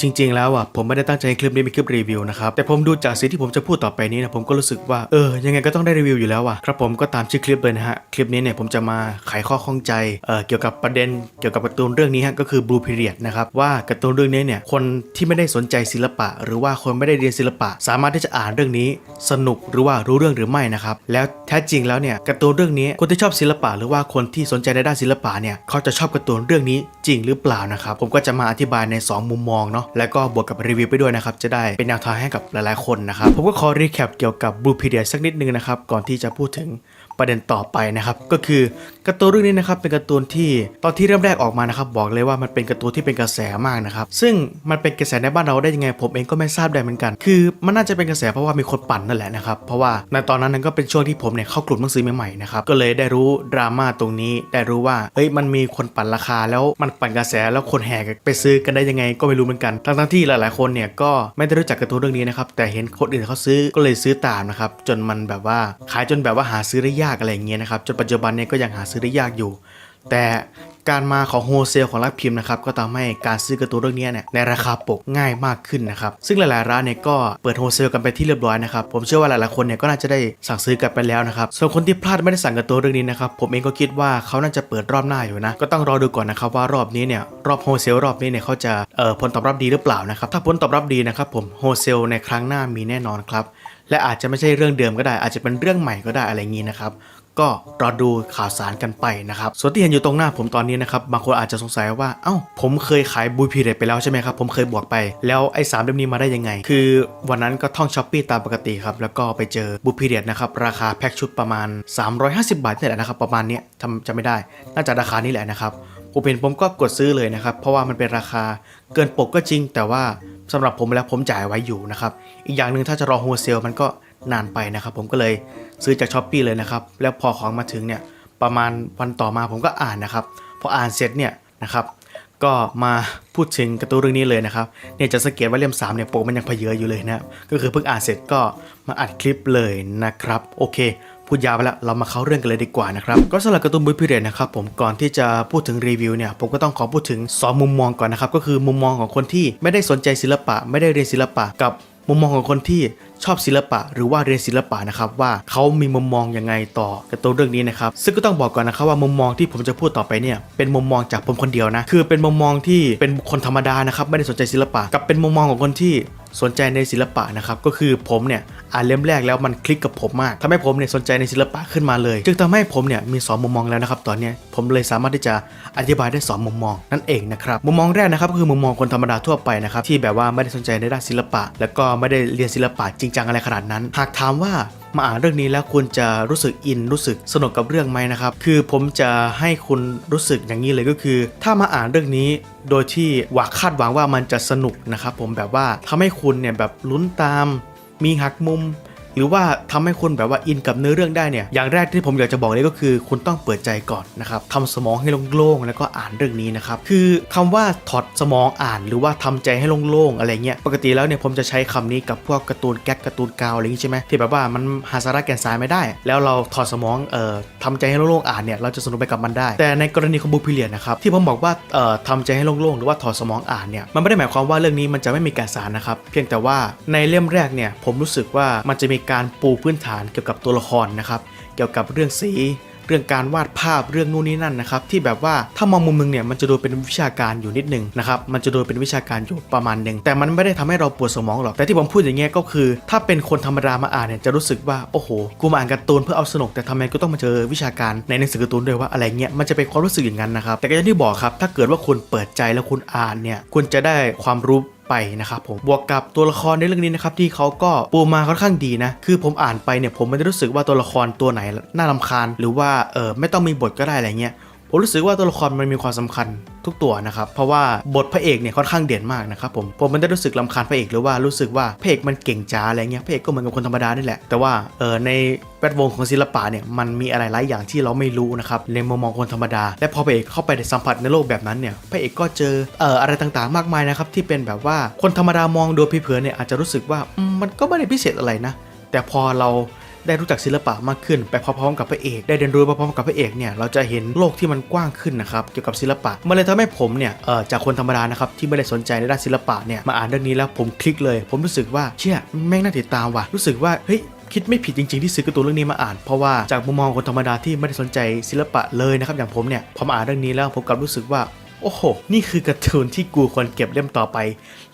จริง ๆ แล้วอะผมไม่ได้ตั้งใจให้คลิปนี้เป็นคลิปรีวิวนะครับแต่ผมดูจากสิ่งที่ผมจะพูดต่อไปนี้นะผมก็รู้สึกว่าเออยังไงก็ต้องได้รีวิวอยู่แล้วอะครับผมก็ตามชื่อคลิปเลยนะฮะคลิปนี้เนี่ยผมจะมาไขข้อข้องใจเอ่อเกี่ยวกับประเด็นเกี่ยวกับการ์ตูนเรื่องนี้ฮะก็คือ Blue Period นะครับว่าการ์ตูนเรื่องนี้เนี่ยคนที่ไม่ได้สนใจศิลปะ หรือว่าคนไม่ได้เรียนศิลปะ สามารถที่จะอ่านเรื่องนี้สนุกหรือว่ารู้เรื่องหรือไม่นะครับแล้วแท้จริงแล้วเนี่ยการ์ตูนเรื่องนี้คนที่ชอบศิลปะ หรือว่าคนที่สนใจในด้านศิลปะเนี่ยเขาจะชอบการ์ตูนเรื่องนี้จริงหรือเปล่านะครับผมก็จะมาอธิบายใน 2 มุมมองเนาะแล้วก็บวกกับรีวิวไปด้วยนะครับจะได้เป็นแนวทางให้กับหลายๆคนนะครับผมก็ขอรีแคปเกี่ยวกับ Blue Period สักนิดนึงนะครับก่อนที่จะพูดถึงประเด็นต่อไปนะครับก็คือ การ์ตูนเรื่องนี้นะครับเป็นการ์ตูนที่ตอนที่เริ่มแรกออกมานะครับบอกเลยว่ามันเป็นการ์ตูนที่เป็นกระแสมากนะครับซึ่งมันเป็นกระแสในบ้านเราได้ยังไง ผมเองก็ไม่ทราบได้เหมือนกัน คือมันน่าจะเป็นกระแสเพราะว่ามีคนปั่นนั่นแหละนะครับเพราะว่าในตอนนั้นนั้นก็เป็นช่วงที่ผมเนี่ยเข้ากลุ่มหนังสือใหม่ๆนะครับก็เลยได้รู้ดราม่าตรงนี้ได้รู้ว่าเฮ้ยมันมีคนปั่นราคาแล้วมันปั่นกระแสแล้วคนแห่กันไปซื้อกันได้ยังไง ก็ไม่รู้เหมือนกันทั้งๆที่หลายๆคนเนี่ยก็ไม่ได้รู้จักการ์ตูนเรื่องนี้นะครับแต่เห็นคนอื่นเขาซื้อก็เลยซื้อตามนะครับจนมันแบบว่าขายจนแบบว่าหาซื้อได้ยากอะไรอย่างเงี้ยนะครับจนปัจจุบันเนี่ยก็ยังหาซื้อได้ยากอยู่ แต่การมาของโฮเซลของรักพิมพ์นะครับก็ทำให้การซื้อการ์ตูนเรื่องนี้เนี่ยในราคาปกง่ายมากขึ้นนะครับซึ่งหลายๆร้านเนี่ยก็เปิดโฮเซลกันไปที่เรียบร้อยนะครับผมเชื่อว่าหลายๆคนเนี่ยก็น่าจะได้สั่งซื้อกันไปแล้วนะครับส่วนคนที่พลาดไม่ได้สั่งการ์ตูนเรื่องนี้นะครับผมเองก็คิดว่าเขาน่าจะเปิดรอบหน้าอยู่นะก็ต้องรอดูก่อนนะครับว่ารอบนี้เนี่ยรอบโฮเซลรอบนี้เนี่ยเขาจะเอ่อผลตอบรับดีหรือเปล่านะครับถ้าผลตอบรับดีนะครับผมโฮเซลในครั้งหน้ามีแน่นอนครับและอาจจะไม่ใช่เรื่องเดิมก็ได้ อาจจะเป็นเรื่องใหม่ก็ได้อะไรงี้นะครับ ก็รอดูข่าวสารกันไปนะครับส่วนที่เห็นอยู่ตรงหน้าผมตอนนี้นะครับบางคนอาจจะสงสัยว่าเอ้าผมเคยขายบุยพีเรตไปแล้วใช่ไหมครับผมเคยบวกไป แล้วไอ้สามเล่มนี้มาได้ยังไง คือวันนั้นก็ท่องช้อปปี้ตามปกติครับแล้วก็ไปเจอบุยพีเรตนะครับราคาแพ็คชุดประมาณ 350 บาทนี่แหละนะครับประมาณเนี้ยจำจำไม่ได้ น่าจะราคานี้แหละนะครับผมเห็นผมก็กดซื้อเลยนะครับเพราะว่ามันเป็นราคาเกินปกก็จริง แต่ว่าสำหรับผมแล้วผมจ่ายไว้อยู่นะครับอีกอย่างหนึ่งถ้าจะรอโฮเซลมันก็ นานไปนะครับ ผมก็เลยซื้อจากช้อปปีเลยนะครับ แล้วพอของมาถึงเนี่ยประมาณวันต่อมาผมก็อ่านนะครับ พออ่านเสร็จเนี่ยนะครับ ก็มาพูดถึงกร์ตูนเรื่องนี้เลยนะครับ เนี่ยจะสังเกตว่าเล่ม3เนี่ยปกมันยังเพเยออยู่เลยนะครับก็คือเพิ่งอ่านเสร็จก็มาอัดคลิปเลยนะครับ โอเคพูดยาวไปแล้วเรามาเข้าเรื่องกันเลยดีกว่านะครับ ก็สำหรับการ์ตูนบุยพิเรนนะครับผมก่อนที่จะพูดถึงรีวิวเนี่ยผมก็ต้องขอพูดถึง 2 มุมมองก่อนนะครับ ก็คือมุมมองของคนที่ไม่ได้สนใจศิลปะ ไม่ได้เรียนศิลปะกับมุมมองของคนที่ ชอบศิลปะ หรือว่าเรียนศิลปะนะครับว่าเขามีมุมมองยังไงต่อการ์ตูนเรื่องนี้นะครับซึ่งก็ต้องบอกก่อนนะครับว่ามุมมองที่ผมจะพูดต่อไปเนี่ยเป็นมุมมองจากผมคนเดียวนะคือเป็นมุมมองที่เป็นคนธรรมดานะครับไม่ได้สนใจศิลปะกับเป็นมุมมองของคนที่สนใจในศิลปะนะครับก็คือผมเนี่ยอ่านเล่มแรกแล้วมันคลิกกับผมมากทำให้ผมเนี่ยสนใจในศิลปะขึ้นมาเลย จึงทำให้ผมเนี่ยมีสองมุมมองแล้วนะครับตอนนี้ผมเลยสามารถที่จะอธิบายได้สองมุมมองนั่นเองนะครับมุมมองแรกนะครับก็คือมุมมองคนธรรมดาทั่วไปนะครับที่แบบว่าไม่ได้สนใจในด้านศิลปะ แล้วก็ไม่ได้เรียนศิลปะจริงจังอะไรขนาดนั้น หากถามว่ามาอ่านเรื่องนี้แล้วคุณจะรู้สึกอินรู้สึกสนุกกับเรื่องไหมนะครับ คือผมจะให้คุณรู้สึกอย่างนี้เลยก็คือ ถ้ามาอ่านเรื่องนี้โดยที่หวังคาดหวังว่ามันจะสนุกนะครับผมแบบว่าทำให้คุณเนี่ยแบบลุ้นตามมีหักมุม หรือว่าทำให้คุณแบบว่าอินกับเนื้อเรื่องได้เนี่ยอย่างแรกที่ผมอยากจะบอกเลยก็คือ คุณต้องเปิดใจก่อนนะครับทำสมองให้โล่งๆแล้วก็อ่านเรื่องนี้นะครับคือคำว่าถอดสมองอ่าน หรือว่าทำใจให้โล่งๆอะไรเงี้ยปกติแล้วเนี่ยผมจะใช้คำนี้กับพวกการ์ตูนแก๊กการ์ตูนกาวอะไรอย่างงี้ใช่ไหมที่แบบว่ามันหาสาระแก่นสายไม่ได้ แล้วเราถอดสมองเอ่อทำใจให้โล่งๆอ่านเนี่ยเราจะสนุกไปกับมันได้ แต่ในกรณีของบูพิเลียนนะครับที่ผมบอกว่าเอ่อทำใจให้โล่งๆหรือว่าถอดสมองอ่านเนี่ยมันไม่ได้หมายความว่าเรื่องนี้มันจะไม่มีแก่นสารนะครับเพียงแต่ว่าในเล่มแรกเนี่ยผมรู้สึกว่ามันจะมีการปูพื้นฐานเกี่ยวกับตัวละครนะครับ เกี่ยวกับเรื่องสีเรื่องการวาดภาพเรื่องนู่นนี่นั่นนะครับที่แบบว่าถ้ามองมุมนึงเนี่ยมันจะดูเป็นวิชาการอยู่นิดนึงนะครับมันจะดูเป็นวิชาการอยู่ประมาณหนึ่งแต่มันไม่ได้ทำให้เราปวดสมองหรอกแต่ที่ผมพูดอย่างเงี้ยก็คือ ถ้าเป็นคนธรรมดามาอ่านเนี่ยจะรู้สึกว่าโอ้โหกูมาอ่านการ์ตูนเพื่อเอาสนุกแต่ทำไมก็ต้องมาเจอวิชาการในหนังสือการ์ตูนด้วยว่าอะไรเงี้ยมันจะเป็นความรู้สึกอย่างนั้นนะครับแต่ก็อย่างที่บอกครับถ้าเกิดว่าคุณเปิดใจแล้วคุณอ่านเนี่ยคุณจะได้ความรู้ ไปนะครับผมบวกกับตัวละครในเรื่องนี้นะครับที่เขาก็ปูมาค่อนข้างดีนะ คือผมอ่านไปเนี่ยผมไม่ได้รู้สึกว่าตัวละครตัวไหนน่ารำคาญ หรือว่าเออไม่ต้องมีบทก็ได้อะไรเงี้ย ผมรู้สึกว่าตัวละครมันมีความสำคัญทุกตัวนะครับ เพราะว่าบทพระเอกเนี่ยค่อนข้างเด่นมากนะครับผม ผมไม่ได้รู้สึกลำคาญพระเอกหรือว่ารู้สึกว่าพระเอกมันเก่งจ้าอะไรเงี้ย พระเอกก็เหมือนกับคนธรรมดานี่แหละ แต่ว่าเออในแวดวงของศิลปะเนี่ยมันมีอะไรหลายอย่างที่เราไม่รู้นะครับในมุมมองคนธรรมดา และพอพระเอกเข้าไปสัมผัสในโลกแบบนั้นเนี่ย พระเอกก็เจอเอ่ออะไรต่างๆ มากมายนะครับที่เป็นแบบว่าคนธรรมดามองโดยผิวเผินเนี่ยอาจจะรู้สึกว่ามันก็ไม่ได้พิเศษอะไรนะ แต่พอเรา ได้รู้จักศิลปะมากขึ้น ไปพร้อมๆกับพระเอกได้เรียนรู้ไปพร้อมกับพระเอกเนี่ยเราจะเห็นโลกที่มันกว้างขึ้นนะครับเกี่ยวกับศิลปะมันเลยทำให้ผมเนี่ยเออจากคนธรรมดานะครับที่ไม่ได้สนใจในด้านศิลปะเนี่ยมาอ่านเรื่องนี้แล้วผมคลิกเลย ผมรู้สึกว่าเชี่ยแม่งน่าติดตามว่ะรู้สึกว่าเฮ้ยคิดไม่ผิดจริงๆที่ซื้อการ์ตูนเรื่องนี้มาอ่าน เพราะว่าจากมุมมองคนธรรมดาที่ไม่ได้สนใจศิลปะเลยนะครับอย่างผมเนี่ยพอมาอ่านเรื่องนี้แล้วผมกลับรู้สึกว่า โอ้โห นี่คือการ์ตูนที่กูควรเก็บเล่มต่อไป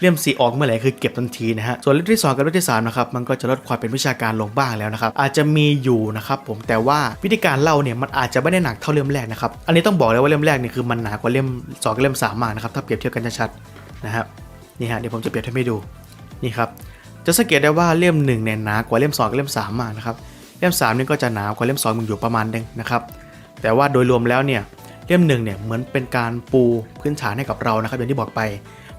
เล่มสีออกเมื่อไหร่คือเก็บทันทีนะฮะ ส่วนเล่มที่ 2 กับเล่มที่3นะครับ มันก็จะลดความเป็นวิชาการลงบ้างแล้วนะครับ อาจจะมีอยู่นะครับผม แต่ว่าวิธีการเล่าเนี่ยมันอาจจะไม่ได้หนักเท่าเล่มแรกนะครับ อันนี้ต้องบอกเลยว่าเล่มแรกเนี่ยคือมันหนากว่าเล่ม2กับเล่ม3มากนะครับ ถ้าเปรียบเทียบกันชัดๆนะครับ นี่ฮะ เดี๋ยวผมจะเปรียบให้ดู นี่ครับ จะสังเกตได้ว่าเล่มหนึ่งเนี่ยหนากว่าเล่ม2กับเล่ม3มากนะครับ เล่ม3นี่ก็จะหนากว่าเล่ม2มันอยู่ประมาณนึงนะครับ แต่ว่าโดยรวมแล้วเนี่ย เล่มหนึ่งเนี่ยเหมือนเป็นการปูพื้นฐานให้กับเรานะครับอย่างที่บอกไป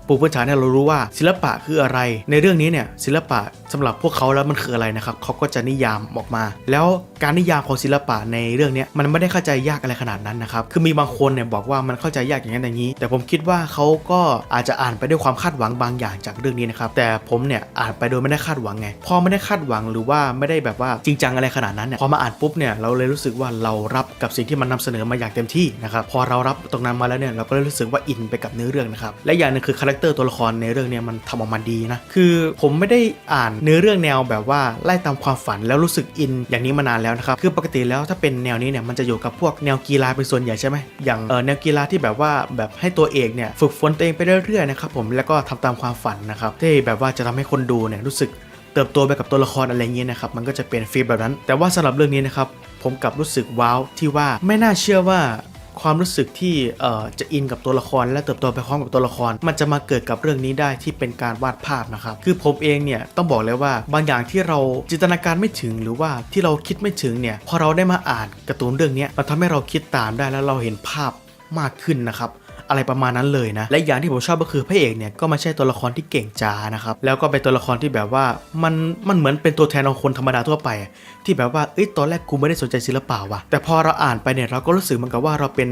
ปูพื้นฐานให้เรารู้ว่าศิลปะคืออะไร ในเรื่องนี้เนี่ยศิลปะสำหรับพวกเขาแล้วมันคืออะไรนะครับเขาก็จะนิยามออกมา แล้วการนิยามของศิลปะในเรื่องนี้มันไม่ได้เข้าใจยากอะไรขนาดนั้นนะครับคือมีบางคนเนี่ยบอกว่ามันเข้าใจยากอย่างนั้นอย่างนี้ แต่ผมคิดว่าเขาก็อาจจะอ่านไปด้วยความคาดหวังบางอย่างจากเรื่องนี้นะครับแต่ผมเนี่ยอ่านไปโดยไม่ได้คาดหวังไงพอไม่ได้คาดหวังหรือว่าไม่ได้แบบว่าจริงจังอะไรขนาดนั้นเนี่ยพอมาอ่านปุ๊บเนี่ยเราเลยรู้สึกว่าเรารับกับสิ่งที่มันนำเสนอมาอย่างเต็มที่นะครับพอเรารับตรงนั้นมาแล้วเนี่ยเราก็เลยรู้สึกว่าอินไปกับเนื้อเรื่องนะครับและอย่างหนึงคือคาแรคเตอร์ตัวละครในเรื่องเนี้มันทำออกมาดีนะ คือผมไม่ได้อ่านเนื้อเรื่องแนวแบบว่าไล่ตามความฝันแล้วรู้สึกอินอย่างนี้มานานแล้วนะครับ คือปกติแล้วถ้าเป็นแนวนี้เนี่ยมันจะอยู่กับพวกแนวกีฬาเป็นส่วนใหญ่ใช่ไหมอย่างเออแนวกีฬาที่แบบว่าแบบให้ตัวเอกเนี่ยฝึกฝนตัวเองไปเรื่อยๆนะครับผมแล้วก็ทำตามความฝันนะครับที่แบบว่าจะทำให้คนดูเนี่ยรู้สึกเติบโตไปกับตัวละครอะไรเงี้ยนะครับมันก็จะเป็นฟีลแบบนั้น แต่ว่าสำหรับเรื่องนี้นะครับผมกลับรู้สึกว้าวที่ว่าไม่น่าเชื่อว่า ความรู้สึกที่จะอินกับตัวละคร และเติบโตไปพร้อมกับตัวละคร มันจะมาเกิดกับเรื่องนี้ได้ที่เป็นการวาดภาพนะครับคือผมเองเนี่ยต้องบอกเลยว่าบางอย่างที่เราจินตนาการไม่ถึงหรือว่าที่เราคิดไม่ถึงเนี่ยพอเราได้มาอ่านการ์ตูนเรื่องนี้มันทำให้เราคิดตามได้แล้วเราเห็นภาพมากขึ้นนะครับ อะไรประมาณนั้นเลยนะ และอย่างที่ผมชอบก็คือพระเอกเนี่ยก็ไม่ใช่ตัวละครที่เก่งจานะครับแล้วก็เป็นตัวละครที่แบบว่ามันมันเหมือนเป็นตัวแทนของคนธรรมดาทั่วไป ที่แบบว่าเอ้ยตอนแรกกูไม่ได้สนใจศิลปะว่ะแต่พอเราอ่านไปเนี่ยเราก็รู้สึกเหมือนกับว่าเราเป็น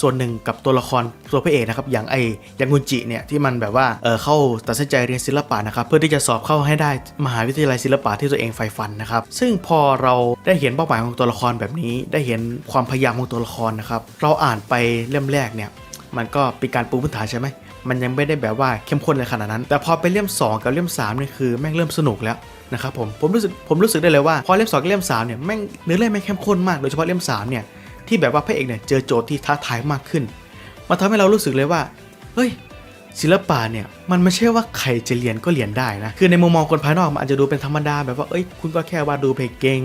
ส่วนหนึ่งกับตัวละครตัวพระเอกนะครับอย่างไออย่างงุนจิเนี่ยที่มันแบบว่าเออเข้าตัดสินใจเรียนศิลปะนะครับเพื่อที่จะสอบเข้าให้ได้มหาวิทยาลัยศิลปะที่ตัวเองใฝ่ฝันนะครับซึ่งพอเราได้เห็นเป้าหมายของตัวละครแบบนี้ ได้เห็นความพยายามของตัวละครนะครับเราอ่านไปเล่มแรกเนี่ย มันก็เป็นการปูพื้นฐานใช่ไหมมันยังไม่ได้แบบว่าเข้มข้นเลยขนาดนั้น แต่พอไปเล่ม 2 กับเล่ม3เนี่ยคือแม่งเริ่มสนุกแล้วนะครับผมผมรู้สึกผมรู้สึกได้เลยว่าพอเล่ม2กับเล่ม3เนี่ยแม่งเนื้อเรื่องแม่งเข้มข้นมากโดยเฉพาะเล่ม3เนี่ยที่แบบว่าพระเอกเนี่ยเจอโจทย์ที่ท้าทายมากขึ้นมันทำให้เรารู้สึกเลยว่าเฮ้ยศิลปะเนี่ยมันไม่ใช่ว่าใครจะเรียนก็เรียนได้นะ คือในมุมมองคนภายนอกมันอาจจะดูเป็นธรรมดาแบบว่าเอ้ยคุณก็แค่วาดดูเพลงเก่ง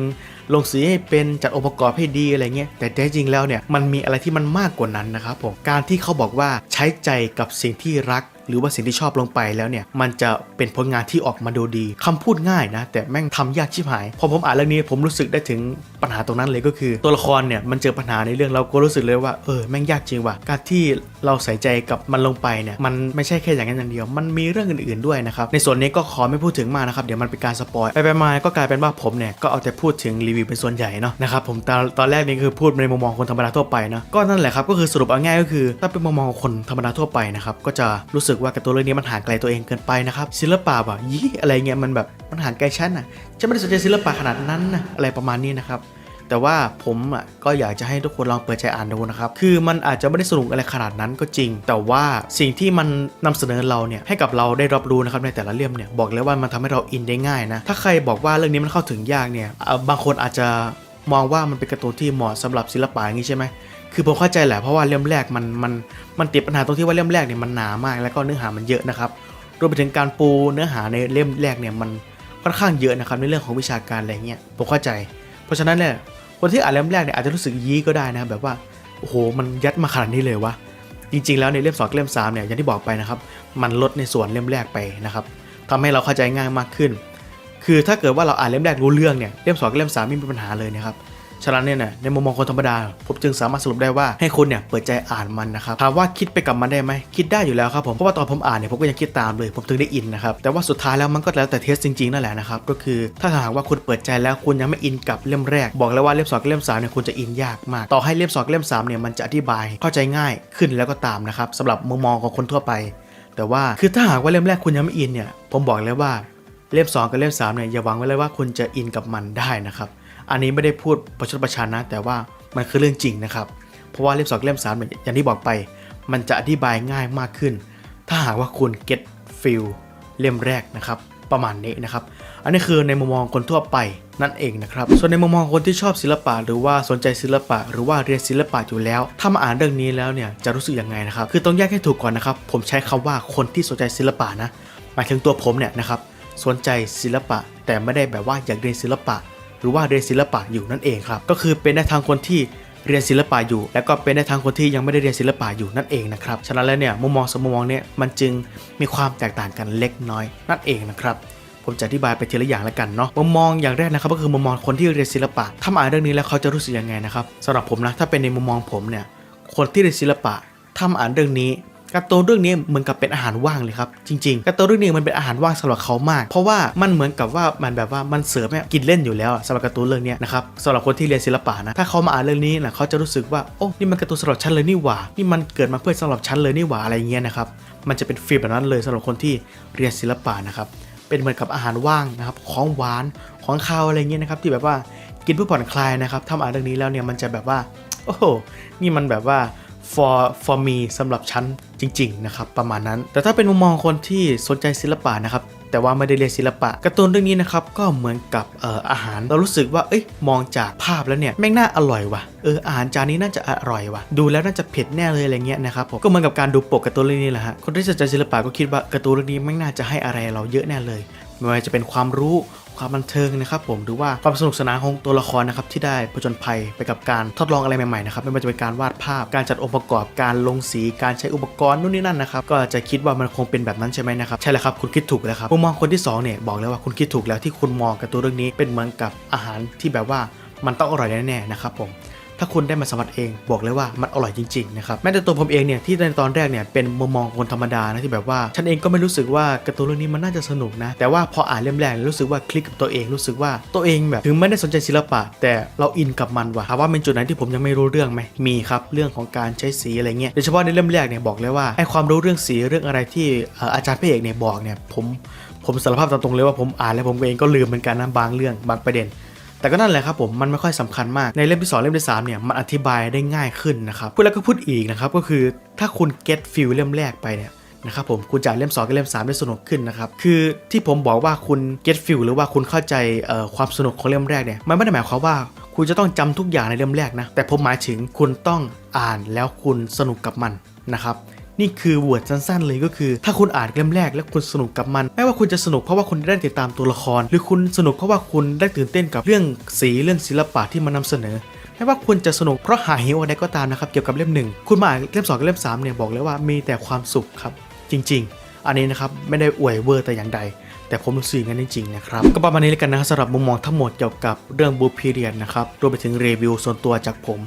ลงสีให้เป็นจัดองค์ประกอบให้ดีอะไรเงี้ยแต่แท้จริงแล้วเนี่ยมันมีอะไรที่มันมากกว่านั้นนะครับผมการที่เขาบอกว่าใช้ใจกับสิ่งที่รัก หรือว่าสิ่งที่ชอบลงไปแล้วเนี่ยมันจะเป็นผลงานที่ออกมาดูดีคำพูดง่ายนะ แต่แม่งทำยากชิบหายพอผมอ่านเรื่องนี้ผมรู้สึกได้ถึงปัญหาตรงนั้นเลยก็คือ ตัวละครเนี่ยมันเจอปัญหาในเรื่องเราก็รู้สึกเลยว่าเออแม่งยากจริงว่ะการที่เราใส่ใจกับมันลงไปเนี่ยมันไม่ใช่แค่อย่างนั้นอย่างเดียว มันมีเรื่องอื่นๆด้วยนะครับในส่วนนี้ก็ขอไม่พูดถึงมากนะครับเดี๋ยวมันเป็นการสปอยไปไปมาก็กลายเป็นว่าผมเนี่ยก็เอาแต่พูดถึงรีวิวเป็นส่วนใหญ่เนาะนะครับผมตอนตอนแรกนี่คือพูดในมุมมองคนธรรมดาทั่วไปนะก็นั่นแหละครับก็คือสรุปเอาง่ายก็คือ ถ้าเป็นมุมมองคนธรรมดาทั่วไปนะครับก็จะรู้สึกว่ากับตัวเรื่องนี้มันห่างไกลตัวเองเกินไปนะครับศิลปะแบบยี่อะไรเงี้ยมันแบบมันห่างไกลฉันน่ะฉันไม่ได้สนใจศิลปะขนาดนั้นนะอะไรประมาณนี้นะครับแต่ว่าผมอะก็อยากจะให้ทุกคนลองเปิดใจอ่านดูนะครับ คือมันอาจจะไม่ได้สนุกอะไรขนาดนั้นก็จริง แต่ว่าสิ่งที่มันนำเสนอเราเนี่ยให้กับเราได้รับรู้นะครับในแต่ละเล่มเนี่ยบอกเลยว่ามันทำให้เราอินได้ง่ายนะ ถ้าใครบอกว่าเรื่องนี้มันเข้าถึงยากเนี่ยบางคนอาจจะมองว่ามันเป็นการ์ตูนที่เหมาะสำหรับศิลปะอย่างนี้ใช่ไหม คือผมเข้าใจแหละเพราะว่าเล่มแรกมันมันมันติดปัญหาตรงที่ว่าเล่มแรกเนี่ยมันหนามาก แล้วก็เนื้อหามันเยอะนะครับรวมไปถึงการปูเนื้อหาในเล่มแรกเนี่ยมันค่อนข้างเยอะนะครับในเรื่องของวิชาการอะไรเงี้ยผมเข้าใจ เพราะฉะนั้นเนี่ยคนที่อ่านเล่มแรกเนี่ยอาจจะรู้สึกยี้ก็ได้นะแบบว่าโอ้โหมันยัดมาขนาดนี้เลยวะจริงๆแล้วในเล่มสองเล่มสามเนี่ยอย่างที่บอกไปนะครับมันลดในส่วนเล่มแรกไปนะครับทำให้เราเข้าใจง่ายมากขึ้น คือถ้าเกิดว่าเราอ่านเล่มแรกรู้เรื่องเนี่ยเล่มสองเล่มสามไม่มีปัญหาเลยนะครับ ฉะนั้นเนี่ยในมุมมองคนธรรมดา ผมจึงสามารถสรุปได้ว่าให้คุณเนี่ยเปิดใจอ่านมันนะครับถามว่าคิดไปกับมันได้ไหมคิดได้อยู่แล้วครับผมเพราะว่าตอนผมอ่านเนี่ยผมก็ยังคิดตามเลยผมถึงได้อินนะครับแต่ว่าสุดท้ายแล้วมันก็แล้วแต่เทสจริงๆนั่นแหละนะครับก็คือถ้าหากว่าคุณเปิดใจแล้วคุณยังไม่อินกับเล่มแรก บอกแล้วว่าเล่มสองกับเล่มสามเนี่ยคุณจะอินยากมาก ต่อให้เล่มสองเล่มสามเนี่ยมันจะอธิบายเข้าใจง่ายขึ้นแล้วก็ตามนะครับสำหรับมุมมองของคนทั่วไป แต่ว่าคือถ้าหากว่าเล่มแรกคุณยังไม่อินเนี่ยผมบอกเลยว่าเล่มสองกับเล่มสามเนี่ยอย่าหวังไว้เลยว่าคุณจะอินกับมันได้นะครับ อันนี้ไม่ได้พูดประชดประชันนะ แต่ว่ามันคือเรื่องจริงนะครับ เพราะว่าเล่มสองเล่มสามเนี่ยอย่างที่บอกไป มันจะอธิบายง่ายมากขึ้น ถ้าหากว่าคุณ get feel เล่มแรกนะครับประมาณนี้นะครับ อันนี้คือในมุมมองคนทั่วไปนั่นเองนะครับ ส่วนในมุมมองคนที่ชอบศิลปะ หรือว่าสนใจศิลปะ หรือว่าเรียนศิลปะอยู่แล้ว ถ้ามาอ่านเรื่องนี้แล้วเนี่ยจะรู้สึกยังไงนะครับ คือต้องแยกให้ถูกก่อนนะครับ ผมใช้คำว่าคนที่สนใจศิลปะนะ หมายถึงตัวผมเนี่ยนะครับ สนใจศิลปะ แต่ไม่ได้แบบว่าอยากเรียนศิลปะ หรือว่าเรียนศิลปะอยู่นั่นเองครับ ก็คือเป็นได้ทางคนที่เรียนศิลปะอยู่ แล้วก็เป็นได้ทางคนที่ยังไม่ได้เรียนศิลปะอยู่นั่นเองนะครับฉะนั้นแล้วเนี่ยมุมมองสองมุมมองเนี่ยมันจึงมีความแตกต่างกันเล็กน้อยนั่นเองนะครับผมจะอธิบายไปทีละอย่างแล้วกันเนาะมุมมองอย่างแรกนะครับก็คือมุมมองคนที่เรียนศิลปะ ถ้ามาอ่านเรื่องนี้แล้วเขาจะรู้สึกยังไงนะครับสำหรับผมนะถ้าเป็นในมุมมองผมเนี่ยคนที่เรียนศิลปะถ้ามาอ่านเรื่องนี้ การ์ตูนเรื่องนี้เหมือนกับเป็นอาหารว่างเลยครับจริงๆการ์ตูนเรื่องนี้มันเป็นอาหารว่างสำหรับเขามาก เพราะว่ามันเหมือนกับว่ามันแบบว่ามันเสร์ฟให้กินเล่นอยู่แล้วสำหรับการ์ตูนเรื่องนี้นะครับสำหรับคนที่เรียนศิลปะนะถ้าเขามาอ่านเรื่องนี้นะเขาจะรู้สึกว่าโอ้นี่มันการ์ตูนสำหรับฉันเลยนี่หว่านี่มันเกิดมาเพื่อสำหรับฉันเลยนี่หว่าอะไรเงี้ยนะครับมันจะเป็นฟีลแบบนั้นเลยสำหรับคนที่เรียนศิลปะนะครับเป็นเหมือนกับอาหารว่างนะครับของหวานของคาวอะไรเงี้ยนะครับที่แบบว่ากินเพื่อผ่อนคลายนะครับถ้าอ่านเรื่องนี้แล้วเนี่ยมันจะแบบว่า โอ้โหนี่มันแบบว่า for for me สำหรับฉันจริง ๆ นะครับประมาณนั้น แต่ถ้าเป็นมุมมองคนที่สนใจศิลปะนะครับแต่ว่าไม่ได้เรียนศิลปะการ์ตูนเรื่องนี้นะครับก็เหมือนกับเอ่ออาหาร เรารู้สึกว่าเอ้ยมองจากภาพแล้วเนี่ยแม่งน่าอร่อยว่ะเอออาหารจานนี้น่าจะอร่อยว่ะดูแล้วน่าจะเผ็ดแน่เลยอะไรเงี้ยนะครับผมก็เหมือนกับการดูปกการ์ตูนเรื่องนี้แหละฮะคนที่สนใจศิลปะก็คิดว่าการ์ตูนเรื่องนี้แม่งน่าจะให้อะไรเราเยอะแน่เลยไม่ว่าจะเป็นความรู้ ความบันเทิงนะครับผมหรือว่าความสนุกสนานของตัวละครนะครับที่ได้ผจญภัยไปกับการทดลองอะไรใหม่ๆนะครับไม่ว่าจะเป็นการวาดภาพการจัดองค์ประกอบการลงสีการใช้อุปกรณ์นู่นนี่นั่นนะครับก็จะคิดว่ามันคงเป็นแบบนั้นใช่ไหมนะครับใช่แล้วครับคุณคิดถูกแล้วครับมุมมองคนที่สองเนี่ยบอกแล้วว่าคุณคิดถูกแล้วที่คุณมองกับตัวเรื่องนี้เป็นเหมือนกับอาหารที่แบบว่ามันต้องอร่อยแน่ๆนะครับผม ถ้าคุณได้มาสัมผัสเองบอกเลยว่ามันอร่อยจริงๆนะครับแม้แต่ตัวผมเองเนี่ยที่ในตอนแรกเนี่ยเป็นมุมมองคนธรรมดานะที่แบบว่า ฉันเองก็ไม่รู้สึกว่าการ์ตูนเรื่องนี้มันน่าจะสนุกนะ แต่ว่าพออ่านเล่มแรกรู้สึกว่าคลิกกับตัวเองรู้สึกว่าตัวเองแบบถึงไม่ได้สนใจศิลปะ แต่เราอินกับมันว่ะถามว่าเป็นจุดไหนที่ผมยังไม่รู้เรื่องไหมมีครับเรื่องของการใช้สีอะไรเงี้ยโดยเฉพาะในเล่มแรกเนี่ยบอกเลยว่าไอความรู้เรื่องสีเรื่องอะไรที่เอ่ออาจารย์พระเอกเนี่ยบอกเนี่ยผมผมสารภาพตามตรงเลยว่าผมอ่านแล้วผมเองก็ลืมเหมือนกันนะบางเรื่องบางประเด็น แต่ก็นั่นแหละครับผมมันไม่ค่อยสำคัญมากในเล่มที่ 2 เล่มที่3เนี่ยมันอธิบายได้ง่ายขึ้นนะครับพูดแล้วก็พูดอีกนะครับก็คือถ้าคุณ get feel เล่มแรกไปเนี่ยนะครับผมคุณจะเล่ม 2 กับเล่ม 3 ได้สนุกขึ้นนะครับคือที่ผมบอกว่าคุณ get feel หรือว่าคุณเข้าใจความสนุกของเล่มแรกเนี่ยมันไม่ได้หมายความว่าคุณจะต้องจำทุกอย่างในเล่มแรกนะแต่ผมหมายถึงคุณต้องอ่านแล้วคุณสนุกกับมันนะครับ นี่คือวอร์ดสั้นๆ เลยก็คือ ถ้าคุณอ่านเล่มแรกแล้วคุณสนุกกับมัน ไม่ว่าคุณจะสนุกเพราะว่าคุณได้ติดตามตัวละคร หรือคุณสนุกเพราะว่าคุณได้ตื่นเต้นกับเรื่องสีเรื่องศิลปะที่มันนำเสนอไม่ว่าคุณจะสนุกเพราะหาหิวอะไรก็ตามนะครับเกี่ยวกับเล่มหนึ่งคุณมาอ่านเล่มสองกับเล่มสามเนี่ยบอกเลยว่ามีแต่ความสุขครับจริง ๆ อันนี้นะครับไม่ได้อวยเวอร์แต่อย่างใดแต่ผมรู้สึกอย่างนั้นจริงๆนะครับ ก็ประมาณนี้แล้วกันนะครับสำหรับมุมมองทั้งหมดเกี่ยวกับเรื่องบูพีเรียนนะครับรวมไปถึงรีวิวส่วนตัวจากผม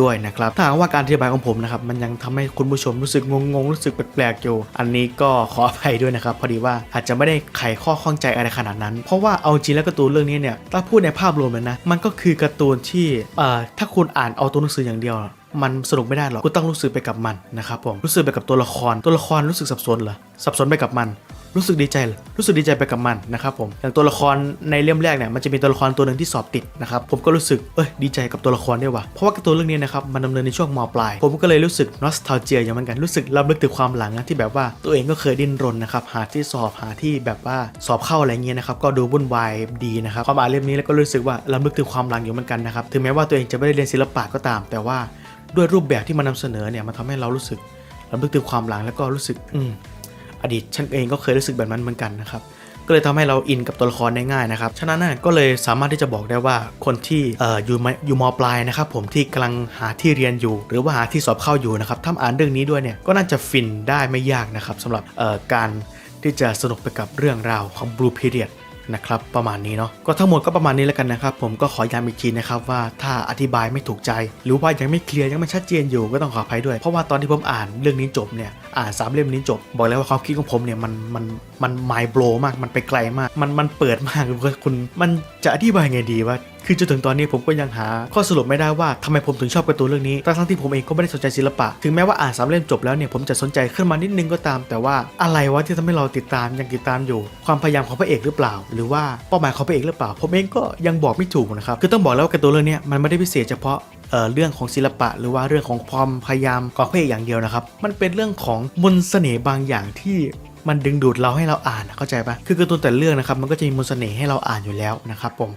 ด้วยนะครับถ้าว่าการอธิบายของผมนะครับมันยังทำให้คุณผู้ชมรู้สึกงงๆรู้สึกแปลกๆอยู่ อันนี้ก็ขออภัยด้วยนะครับพอดีว่าอาจจะไม่ได้ไขข้อข้องใจอะไรขนาดนั้น เพราะว่าเอาจริงแล้วการ์ตูนเรื่องนี้เนี่ยถ้าพูดในภาพรวมเลยนะมันก็คือการ์ตูนที่เอ่อถ้าคุณอ่านเอาตัวหนังสืออย่างเดียวมันสนุกไม่ได้หรอกคุณต้องรู้สึกไปกับมันนะครับผมรู้สึกไปกับตัวละครตัวละครรู้สึกสับสนเหรอสับสนไปกับมัน รู้สึกดีใจรอรู้สึกดีใจไปกับมันนะครับผมอย่างตัวละครในเล่มแรกเนี่ยมันจะมีตัวละครตัวหนึ่งที่สอบติดนะครับผมก็รู้สึกเอ้ยดีใจกับตัวละครด้วยว่ะเพราะว่าการ์ตูนเรื่องนี้นะครับมันดำเนินในช่วงมปลายผมก็เลยรู้สึกนอสทาเจียอย่างเหมือนกันรู้สึกรำลึกถึงความหลังนะที่แบบว่าตัวเองก็เคยดิ้นรนนะครับหาที่สอบหาที่แบบว่าสอบเข้าอะไรเงี้ยนะครับก็ดูวุ่นวายดีนะครับพอมอ่านเล่มนี้แล้วก็รู้สึกว่ารำลึกถึงความหลังอยู่เหมือนกันนะครับถึงแม้ว่าตัวเองจะไม่ได้เรียนศิลปะก็ตาม แต่ว่าด้วยรูปแบบที่มันนำเสนอเนี่ยมันทำให้เรารู้สึกรำลึกถึงความหลังแล้วก็รู้สึกอืม อดีตฉันเองก็เคยรู้สึกแบบนั้นเหมือนกันนะครับก็เลยทำให้เราอินกับตัวละครได้ง่ายนะครับ ฉะนั้นก็เลยสามารถที่จะบอกได้ว่าคนที่อออยู่มอยู่มปลายนะครับผมที่กำลังหาที่เรียนอยู่ หรือว่าหาที่สอบเข้าอยู่นะครับถ้าอ่านเรื่องนี้ด้วยเนี่ยก็น่าจะฟินได้ไม่ยากนะครับสำหรับการที่จะสนุกไปกับเรื่องราวของ Blue Period นะครับประมาณนี้เนาะก็ทั้งหมดก็ประมาณนี้แล้วกันนะครับ ผมก็ขอย้ำอีกทีนะครับว่าถ้าอธิบายไม่ถูกใจ หรือว่ายังไม่เคลียร์ยังไม่ชัดเจนอยู่ก็ต้องขออภัยด้วย เพราะว่าตอนที่ผมอ่านเรื่องนี้จบเนี่ยอ่านสามเล่มนี้จบ บอกเลยว่าความคิดของผมเนี่ยมันมันมันไมโบรมากมันไปไกลมาก มันมันเปิดมากคุณคุณมันจะอธิบายไงดีว่าคือจนถึงตอนนี้ผมก็ยังหา ข้อสรุปไม่ได้ว่าทำไมผมถึงชอบการ์ตูนเรื่องนี้ทั้งที่ผมเองก็ไม่ได้สนใจศิลปะ ถึงแม้ว่าอ่านสามเล่มจบแล้วเนี่ยผมจะสนใจขึ้นมานิดนึงก็ตาม แต่ว่าอะไรวะที่ทำให้เราติดตามยังติดตามอยู่ ความพยายามของพระเอกหรือเปล่า หรือว่าเป้าหมายของพระเอกหรือเปล่า ผมเองก็ยังบอกไม่ถูกนะครับคือต้องบอกแล้วว่าการ์ตูนเรื่องนี้มันไม่ได้พิเศษเฉพาะเเรื่องของศิลปะ หรือว่าเรื่องของความพยายามของพระเอกอย่างเดียวนะครับ มันเป็นเรื่องของมนต์เสน่ห์บางอย่างที่มันดึงดูดเราให้เราอ่านเข้าใจปะคือการ์ตูนแต่เรื่องนะครับมันก็จะมีมนต์เสน่ห์ให้เราอ่านอยู่แล้วนะครับผม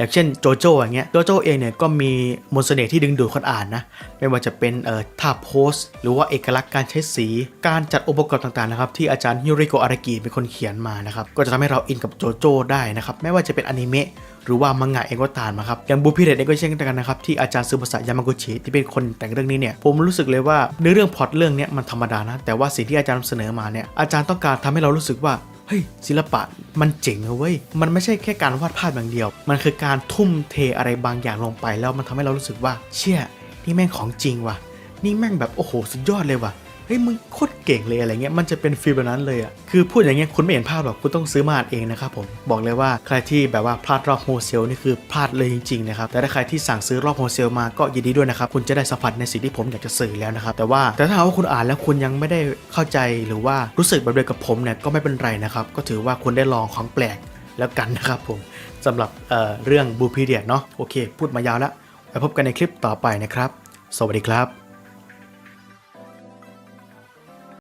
อย่างเช่นโจโจ้อย่างเงี้ยโจโจ้เองเนี่ยก็มีมนต์เสน่ห์ที่ดึงดูดคนอ่านนะไม่ว่าจะเป็นเอ่อท่าโพสหรือว่าเอกลักษณ์การใช้สี การจัดองค์ประกอบต่างๆนะครับที่อาจารย์ฮิริโกะอารากิเป็นคนเขียนมานะครับก็จะทำให้เราอินกับโจโจ้ได้นะครับไม่ว่าจะเป็นอนิเมะหรือว่ามังงะเองก็ตามนะครับอย่างบูพิเรตเองก็เช่นกันนะครับที่อาจารย์ซึบะสะยามากุชิที่เป็นคนแต่งเรื่องนี้เนี่ยผมรู้สึกเลยว่าเนื้อเรื่องพล็อตเรื่องเนี้ยมันธรรมดานะแต่ว่าสิ่งที่อาจารย์นำเสนอมาเนี่ยอาจารย์ต้องการทำให้เรารู้สึกว่า เฮ้ยศิลปะมันเจ๋งนะเว้ย มันไม่ใช่แค่การวาดภาพอย่างเดียว มันคือการทุ่มเทอะไรบางอย่างลงไปแล้วมันทำให้เรารู้สึกว่า เชี่ยนี่แม่งของจริงว่ะ นี่แม่งแบบโอ้โหสุดยอดเลยว่ะ ฮ้ยมึงโคตรเก่งเลยอะไรเงี้ยมันจะเป็นฟีลแบบนั้นเลยอะคือพูดอย่างเงี้ยคุณไม่เห็นภาพหรอกคุณต้องซื้อมาอ่านเองนะครับผมบอกเลยว่าใครที่แบบว่าพลาดรอบโฮเซลนี่คือพลาดเลยจริงๆนะครับแต่ถ้าใครที่สั่งซื้อรอบโฮเซลมาก็ยินดีด้วยนะครับคุณจะได้สัมผัสในสิ่งที่ผมอยากจะสื่อแล้วนะครับแต่ว่าแต่ถ้าหากว่าคุณอ่านแล้วคุณยังไม่ได้เข้าใจหรือว่ารู้สึกแบบเดียวกับผมเนี่ยก็ไม่เป็นไรนะครับก็ถือว่าคุณได้ลองของแปลกแล้วกันนะครับผมสำหรับเเรื่องบูพีเดียเนาะโอเค พูดมายาวแล้วไว้พบกันในคลิปต่อไปนะครับ สวัสดีครับ